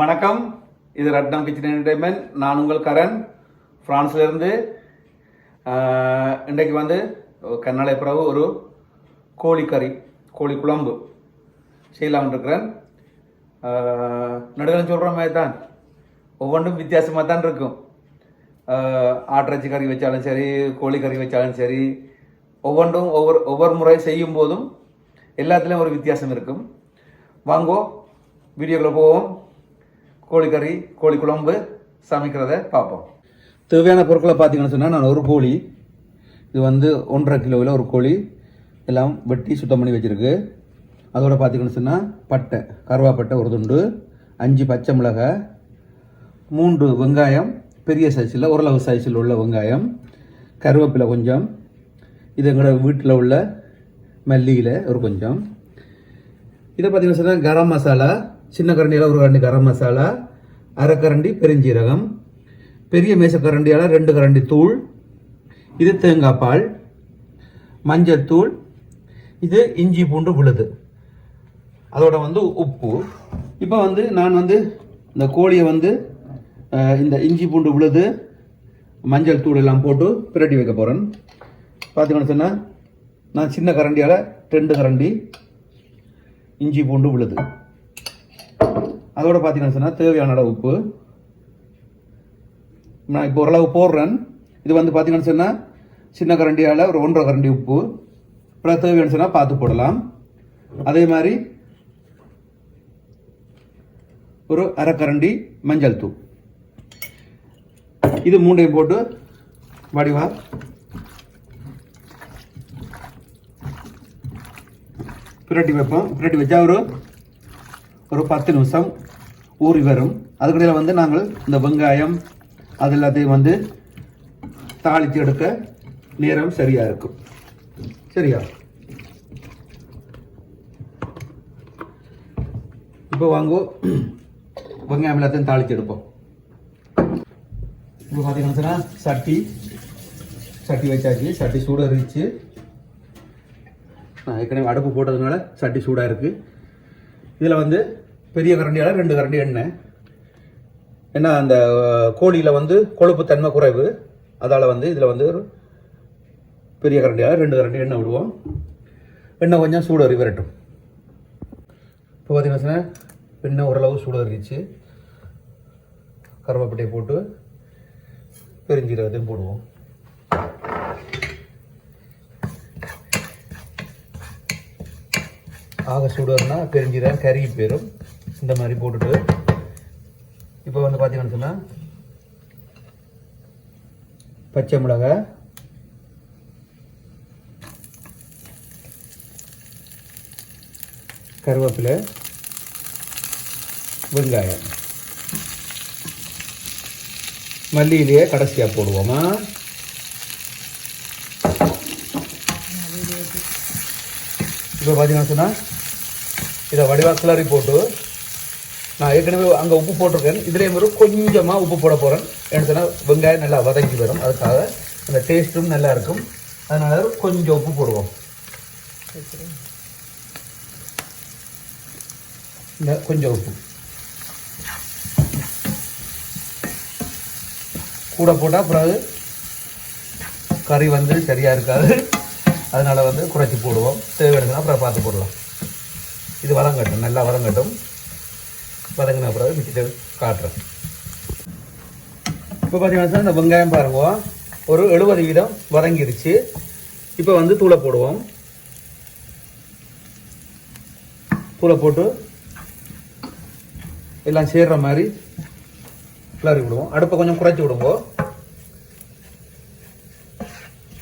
வணக்கம். இது Ratnam kitchen entertainment நான் உங்கள் கரண். ஃப்ரான்ஸ்லேருந்து இன்றைக்கு வந்து கண்ணாலை பிறகு ஒரு கோழிக்கறி கோழி குழம்பு செய்யலாம்னு இருக்கிறேன். நடுவில் சொல்கிற மாதிரி தான். ஒவ்வொன்றும் வித்தியாசமாக தான் இருக்கும். ஆஹ், ஆட்டிறைச்சி கறி வச்சாலும் சரி கோழி கறி வச்சாலும் சரி ஒவ்வொன்றும் ஒவ்வொரு ஒவ்வொரு முறை செய்யும் போதும் எல்லாத்துலேயும் ஒரு வித்தியாசம் இருக்கும். வாங்கோ வீடியோக்குள்ளே போவோம். கோழிக்கறி கோழி குழம்பு சமைக்கிறத பார்ப்போம். தேவையான பொருட்களை பார்த்தீங்கன்னு சொன்னால் நான் ஒரு கோழி இது வந்து ஒன்றரை கிலோவில் ஒரு கோழி எல்லாம் வெட்டி சுத்தம் பண்ணி வச்சுருக்கு. அதோட பார்த்தீங்கன்னு சொன்னால் பட்டை கருவாப்பட்டை ஒரு துண்டு அஞ்சு பச்சை மிளகாய் மூன்று வெங்காயம் பெரிய சைஸில் ஓரளவு சைஸில் உள்ள வெங்காயம் கருவேப்பிலை கொஞ்சம் இது எங்களோட வீட்டில் உள்ள மல்லியில் ஒரு கொஞ்சம். இதை பார்த்திங்கன்னு சொன்னால் கரம் மசாலா சின்ன கரண்டியால் ஒரு கரண்டி கரம் மசாலா அரைக்கரண்டி பெருஞ்சீரகம் பெரிய மேசக்கரண்டியால் ரெண்டு கரண்டி தூள் இது தேங்காய் பால் மஞ்சள் தூள் இது இஞ்சி பூண்டு விழுது. அதோட வந்து உப்பு. இப்போ வந்து நான் வந்து இந்த கோழியை வந்து இந்த இஞ்சி பூண்டு விழுது மஞ்சள் தூள் எல்லாம் போட்டு பிரட்டி வைக்க போகிறேன் பார்த்தீங்கன்னு சொன்னால் நான் சின்ன கரண்டியால் ரெண்டு கரண்டி இஞ்சி பூண்டு விழுது. அதோட பார்த்தீங்கன்னு சொன்னால் தேவையான அளவு உப்பு. நான் இப்போ ஓரளவு போடுறேன். இது வந்து பார்த்தீங்கன்னு சொன்னால் சின்ன கரண்டியால் ஒரு ஒன்றரை கரண்டி உப்பு. அப்புறம் தேவையான சொன்னால் பார்த்து போடலாம். அதே மாதிரி ஒரு அரை கரண்டி மஞ்சள் தூள். இது மூண்டையும் போட்டு வடிவா. பிரட்டி வைப்போம். பிரட்டி வச்சா ஒரு ஒரு பத்து நிமிஷம் ஊறி வரும். அதுக்கடையில் வந்து நாங்கள் இந்த வெங்காயம் அது எல்லாத்தையும் வந்து தாளித்து எடுக்க நேரம் சரியாக இருக்கும். சரியா? இப்போ வாங்கோ. வெங்காயம் எல்லாத்தையும் தாளித்து எடுப்போம். இப்போ பார்த்தீங்கன்னா சட்டி சட்டி வச்சாச்சு. சட்டி சூடாக இருந்துச்சு நான் ஏற்கனவே அடுப்பு போட்டதுனால சட்டி சூடாக இருக்குது இதில் வந்து பெரிய கரண்டியால் ரெண்டு கரண்டி எண்ணெய். ஏன்னா அந்த கோழியில் வந்து கொழுப்பு தன்மை குறைவு. அதால் வந்து இதில் வந்து ஒரு பெரிய கரண்டியால் ரெண்டு கரண்டி எண்ணெய் விடுவோம். எண்ணெய் கொஞ்சம் சூடு விரட்டும். இப்போ பார்த்தீங்கன்னா எண்ணெய் ஓரளவு சூடு அறிச்சு கருவேப்பட்டையை போட்டு பெருஞ்சீரகத்தையும் போடுவோம். ஆக சுடுறதுனா பெருஞ்சீரா கறி போயிடும் இந்த மாதிரி போட்டுட்டு. இப்போ வந்து பார்த்தீங்கன்னு சொன்னால் பச்சை மிளகா கருவேப்பிலை வெங்காயம். மல்லியிலேயே கடைசியாக போடுவோமா? இப்போ பார்த்தீங்கன்னா சொன்னால் இதை வடிவாக கிளறி போட்டு நான் ஏற்கனவே அங்கே உப்பு போட்டிருக்கேன். இதுலேயும் ஒரு கொஞ்சமாக உப்பு போட போகிறேன் ஏன்னு வெங்காயம் நல்லா வதங்கி வரும். அதுக்காக அந்த டேஸ்ட்டும் நல்லா இருக்கும். அதனால கொஞ்சம் உப்பு போடுவோம். இந்த கொஞ்சம் உப்பு. கூட போட்டால் பிறகு கறி வந்து சரியாக இருக்காது. அதனால் வந்து குறைச்சி போடுவோம். தேவையான அப்புறம் பார்த்து போடலாம். இது வதங்கட்டும் நல்லா வதங்கட்டும் வதங்கின பிறகு மிச்சத்தை காட்டுறேன். இப்போ பார்த்தீங்கன்னா சார் இந்த வெங்காயம் பாருங்க. ஒரு எழுபது வீதம் வதங்கிருச்சு. இப்போ வந்து தூளை போடுவோம். தூளை போட்டு எல்லாம் சேர்ற மாதிரி கிளறி விடுவோம். அடுப்பை கொஞ்சம் குறைச்சி விடுங்க.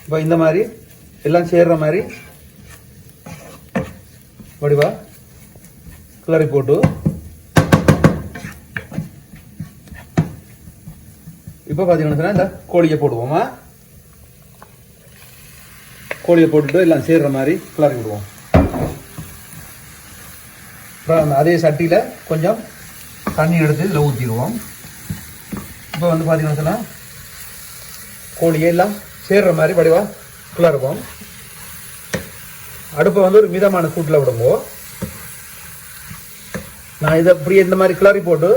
இப்போ இந்த மாதிரி எல்லாம் சேர்ற மாதிரி வடிவா கிளறி போட்டு. இப்போ பார்த்தீங்கன்னா இந்த கோழியை போடுவோமா கோழியை போட்டுட்டு எல்லாம் சேர்ற மாதிரி கிளறி விடுவோம். அப்புறம் அதே சட்டியில் கொஞ்சம் தண்ணி எடுத்து இதில் ஊற்றிடுவோம் இப்போ வந்து பார்த்தீங்கன்னா சொன்னால் கோழியை எல்லாம் சேர்ற மாதிரி வடிவாக கிளறுவோம் அடுப்பை வந்து ஒரு மிதமான சூட்டில் விடும்போது நான் இதை அப்படியே இந்த மாதிரி கிளறி போட்டு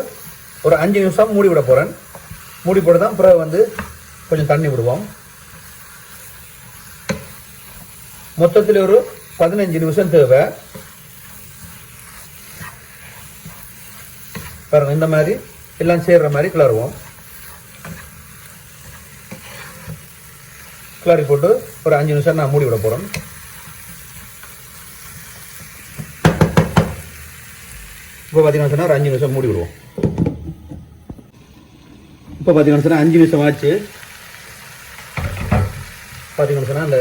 ஒரு அஞ்சு நிமிஷம் மூடி விட போகிறேன் மூடி போட்டு தான் பிறகு வந்து கொஞ்சம் தண்ணி விடுவோம். மொத்தத்தில் ஒரு பதினஞ்சு நிமிஷம் தேவை. பாருங்க இந்த மாதிரி எல்லாம் சேர்ற மாதிரி கிளறுவோம். கிளறி போட்டு ஒரு அஞ்சு நிமிஷம் நான் மூடி விட போகிறேன் இப்போ பார்த்தீங்கன்னா ஒரு அஞ்சு நிமிஷம் மூடி விடுவோம். இப்போ பார்த்தீங்கன்னா சொன்னா அஞ்சு நிமிஷம் ஆச்சு. பார்த்தீங்கன்னா சொன்னா அந்த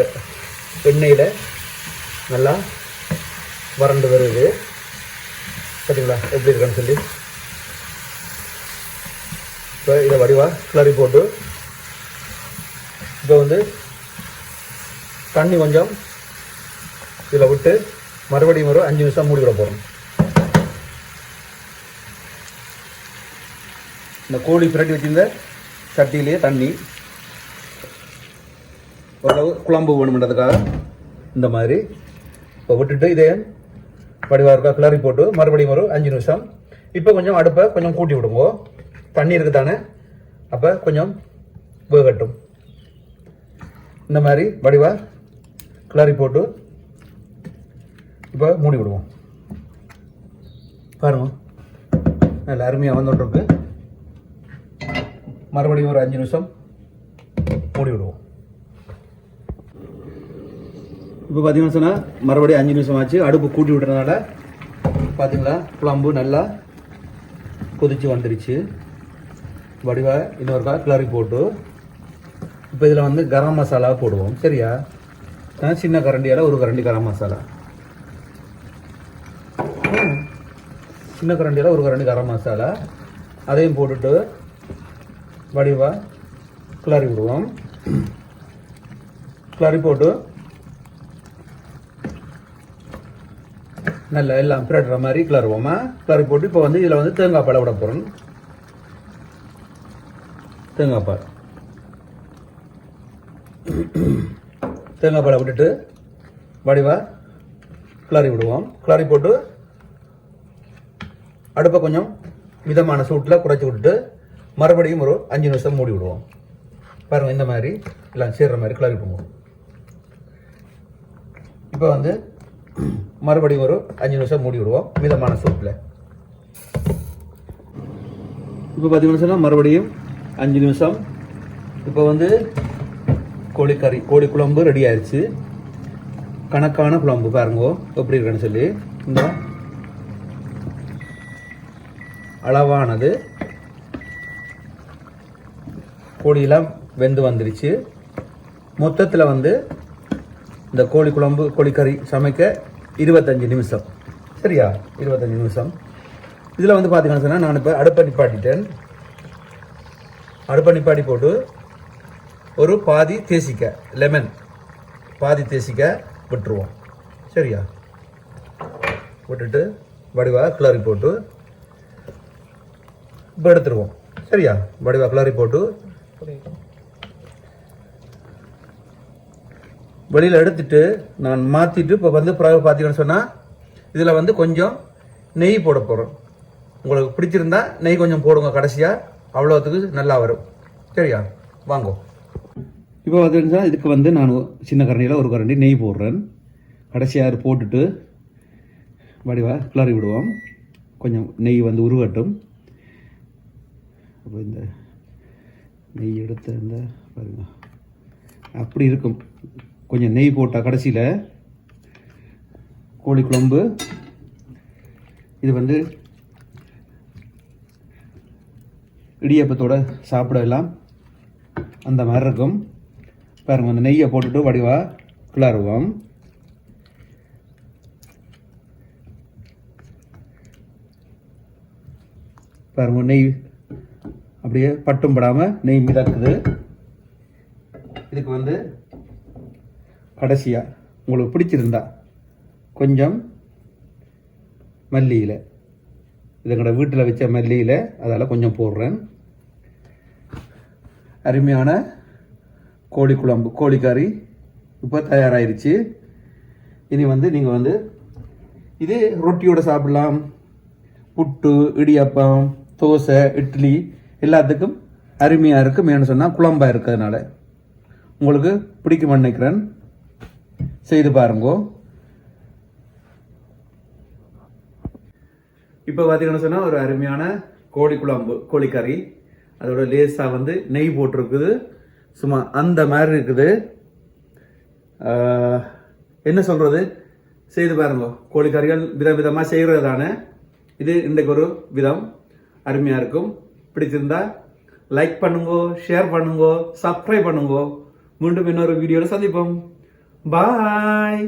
எண்ணெயில் நல்லா வறண்டு வருது. பார்த்தீங்களா எப்படி இருக்கான்னு சொல்லி. இப்போ இதை வடிவா கிளறி போட்டு இப்போ வந்து தண்ணி கொஞ்சம் இதில் விட்டு மறுபடியும் ஒரு அஞ்சு நிமிஷம் மூடி விட போகிறோம் இந்த கோழி பிரட்டி வச்சிருந்த சட்டியிலேயே தண்ணி ஓரளவு குழம்பு வேணுமென்றதுக்காக இந்த மாதிரி. இப்போ விட்டுட்டு இதே படிவாருக்கா கிளறி போட்டு மறுபடியும் ஒரு அஞ்சு நிமிஷம். இப்போ கொஞ்சம் அடுப்பை கொஞ்சம் கூட்டி விடுங்க. தண்ணி இருக்குது தானே அப்போ கொஞ்சம் வேகட்டும். இந்த மாதிரி வடிவா கிளறி போட்டு இப்போ மூடி விடுவோம். பாருங்க. நல்ல அருமையாக வந்துட்டுருக்கு மறுபடியும் ஒரு அஞ்சு நிமிஷம் மூடி விடுவோம் இப்போ பார்த்தீங்கன்னா சொன்னால் மறுபடியும் அஞ்சு நிமிஷம் ஆச்சு. அடுப்பு கூட்டி விட்டுறதுனால பார்த்தீங்களா குழம்பு நல்லா கொதிச்சு வந்துருச்சு. இன்னொரு இன்னொருக்கா கிளறி போட்டு இப்போ இதில் வந்து கரம் மசாலா போடுவோம். சரியா? நான் சின்ன கரண்டியால் ஒரு கரண்டி கரம் மசாலா. சின்ன கரண்டியால் ஒரு கரண்டி கரம் மசாலா. அதையும் போட்டுட்டு வடிவா கிளறி விடுவோம். கிளறி போட்டு நல்லா எல்லாம் பிரட்டுற மாதிரி கிளறுவோமா? கிளறி போட்டு இப்போ வந்து இதில் வந்து தேங்காய் பாலை விட போகிறோம் தேங்காய் பால். தேங்காய் பாலை விட்டுட்டு வடிவா கிளறி விடுவோம். கிளறி போட்டு அடுப்பை கொஞ்சம் மிதமான சூட்டில் குறைச்சி விட்டுட்டு மறுபடியும் ஒரு அஞ்சு நிமிஷம் மூடி விடுவோம். பாருங்கள் இந்த மாதிரி எல்லாம் சேர்ற மாதிரி கிளறி போடுவோம் இப்போ வந்து மறுபடியும் ஒரு அஞ்சு நிமிஷம் மூடி விடுவோம் மிதமான சூட்டில் இப்போ பத்து நிமிஷம்னா மறுபடியும் அஞ்சு நிமிஷம். இப்போ வந்து கோழிக்கறி கோழி குழம்பு ரெடி ஆயிடுச்சு கணக்கான குழம்பு பாருங்க எப்படி இருக்குன்னு சொல்லி. இந்த அளவானது கோழியெல்லாம் வெந்து வந்துருச்சு. மொத்தத்தில் வந்து இந்த கோழி குழம்பு கோழிக்கறி சமைக்க இருபத்தஞ்சு நிமிஷம். சரியா? இருபத்தஞ்சு நிமிஷம். இதில் வந்து பார்த்தீங்கன்னு சொன்னால் நான் இப்போ அடுப்பை நிப்பாட்டிட்டேன். அடுப்பை நிப்பாட்டி போட்டு ஒரு பாதி தேசிக்க லெமன் பாதி தேசிக்க விட்டுருவோம். சரியா? விட்டுட்டு வடிவா கிளறி போட்டு இப்போ எடுத்துருவோம். சரியா? வடிவா கிளறி போட்டு வெளியில் எடுத்துட்டு நான் மாற்றிட்டு இப்போ வந்து பிறகு பார்த்தீங்கன்னு சொன்னால் இதில் வந்து கொஞ்சம் நெய் போட போகிறோம் உங்களுக்கு பிடிச்சிருந்தா நெய் கொஞ்சம் போடுங்க கடைசியாக அவ்வளோத்துக்கு நல்லா வரும். சரியா? வாங்கோ. இப்போ பார்த்தீங்கன்னா இதுக்கு வந்து நான் சின்ன கரண்டியில் ஒரு கரண்டி நெய் போடுறேன். கடைசியாக போட்டுட்டு வடிவா கிளறி விடுவோம். கொஞ்சம் நெய் வந்து உருவட்டும் அப்போ இந்த நெய் எடுத்து இந்த பாருங்க. அப்படி இருக்கும். கொஞ்சம் நெய் போட்டால் கடைசியில் கோழி குழம்பு. இது வந்து இடியப்பத்தோடு சாப்பிடலாம் அந்த மாதிரி இருக்கும். பாருங்கள் அந்த நெய்யை போட்டுட்டு வடிவாக கிளறுவோம். பாருங்கள் நெய் அப்படியே பட்டும் படாமல் நெய் மிதக்குது. இதுக்கு வந்து கடைசியாக உங்களுக்கு பிடிச்சிருந்தா கொஞ்சம் மல்லியில் இது எங்களோட வீட்டில் வச்ச மல்லியில் அதால் கொஞ்சம் போடுறேன். அருமையான கோழி குழம்பு கோழிக்கறி இப்போ தயாராகிருச்சு இனி வந்து நீங்கள் வந்து இது ரொட்டியோடு சாப்பிடலாம். புட்டு இடியப்பம் தோசை இட்லி எல்லாத்துக்கும் அருமையாக இருக்கும் ஏன்னு சொன்னால் குழம்பாக இருக்கிறதுனால. உங்களுக்கு பிடிக்கும் நினைக்கிறேன். செய்து பாருங்கோ. இப்போ பார்த்தீங்கன்னு சொன்னால் ஒரு அருமையான கோழி குழம்பு கோழிக்கறி அதோட லேசாக வந்து நெய் போட்டிருக்குது. சும்மா அந்த மாதிரி இருக்குது. என்ன சொல்கிறது செய்து பாருங்க. கோழிக்கறிகள் விதம் விதமாக செய்கிறது தானே இது இன்றைக்கு ஒரு விதம். அருமையாக இருக்கும். பிடிச்சிருந்தா லைக் பண்ணுங்கோ ஷேர் பண்ணுங்கோ சப்ஸ்கிரைப் பண்ணுங்கோ. மீண்டும் இன்னொரு வீடியோவில் சந்திப்போம். பாய்